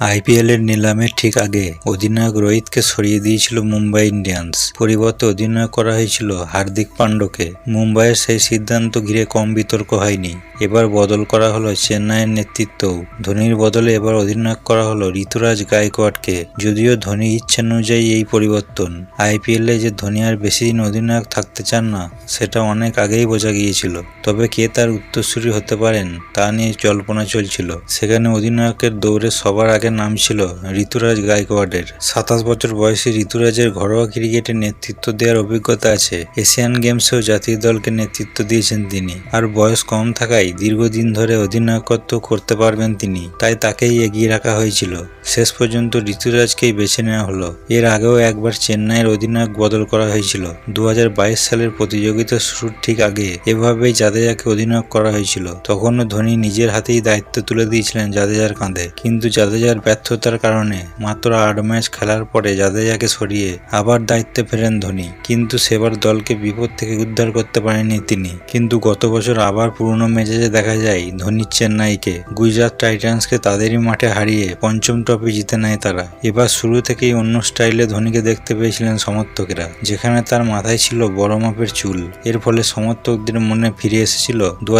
আইপিএলের নিলামের ঠিক আগে অধিনায়ক রোহিতকে সরিয়ে দিয়েছিল মুম্বাই ইন্ডিয়ান্স। পরিবর্তে অধিনায়ক করা হয়েছিল হার্দিক পান্ড্যকে মুম্বাইয়ের সেই সিদ্ধান্ত ঘিরে কম বিতর্ক হয়নি। এবার বদল করা হলো চেন্নাইয়ের নেতৃত্বও। ধোনির বদলে এবার অধিনায়ক করা হলো ঋতুরাজ গায়কোয়াড়কে। যদিও ধোনি ইচ্ছানুযায়ী এই পরিবর্তন। আইপিএলে যে ধোনি আর বেশি দিন অধিনায়ক থাকতে চান না, সেটা অনেক আগেই বোঝা গিয়েছিল। তবে কে তার উত্তরসূরি হতে পারেন, তা নিয়ে জল্পনা চলছিল। সেখানে অধিনায়কের দৌড়ে সবার আগে নাম ছিল ঋতুরাজ গাইকওয়াডের সাতাশ বছর বয়সী ঋতুরাজের ঘরোয়া ক্রিকেটে নেতৃত্ব দেওয়ার অভিজ্ঞতা আছে। এশিয়ান গেমসেও জাতীয় দলকে নেতৃত্ব দিয়েছেন তিনি। আর বয়স কম থাকায় দীর্ঘদিন ধরে অধিনায়কত্ব করতে পারবেন তিনি। তাই তাকেই এগিয়ে রাখা হয়েছিল। শেষ পর্যন্ত ঋতুরাজকেই বেছে নেওয়া হলো। এর আগেও একবার চেন্নাইয়ের অধিনায়ক বদল করা হয়েছিল। দু হাজার বাইশ সালের প্রতিযোগিতা শুরুর ঠিক আগে এভাবেই জাদেজাকে অধিনায়ক করা হয়েছিল। তখনও ধোনি নিজের হাতেই দায়িত্ব তুলে দিয়েছিলেন জাদেজার কাঁধে। কিন্তু জাদেজার ব্যর্থতার কারণে মাত্র আট ম্যাচ খেলার পরে জাদেজাকে সরিয়ে আবার দায়িত্বে ফেরেন ধোনি। কিন্তু সেবার দলকে বিপদ থেকে উদ্ধার করতে পারেননি তিনি। কিন্তু গত বছর আবার পুরনো মেজাজে দেখা যায় ধোনির চেন্নাইকে। গুজরাট টাইটান্সকে তাদেরই মাঠে হারিয়ে পঞ্চম ট্রফি জিতে নেয় তারা। এবার শুরু থেকেই অন্য স্টাইলে ধোনিকে দেখতে পেয়েছিলেন সমর্থকেরা, যেখানে তার মাথায় ছিল বড় মাপের চুল। এর ফলে সমর্থকদের মনে ফিরে এসেছিল দু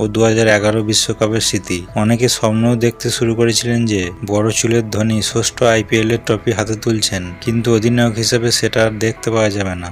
ও দু বিশ্বকাপের স্মৃতি। অনেকে স্বপ্নও দেখতে শুরু করেছিলেন যে, বড় চুলের ধোনি ষষ্ঠ আইপিএল এর ট্রফি হাতে তুলছেন, কিন্তু অধিনায়ক হিসেবে সেটা আর দেখতে পাওয়া যাবে না।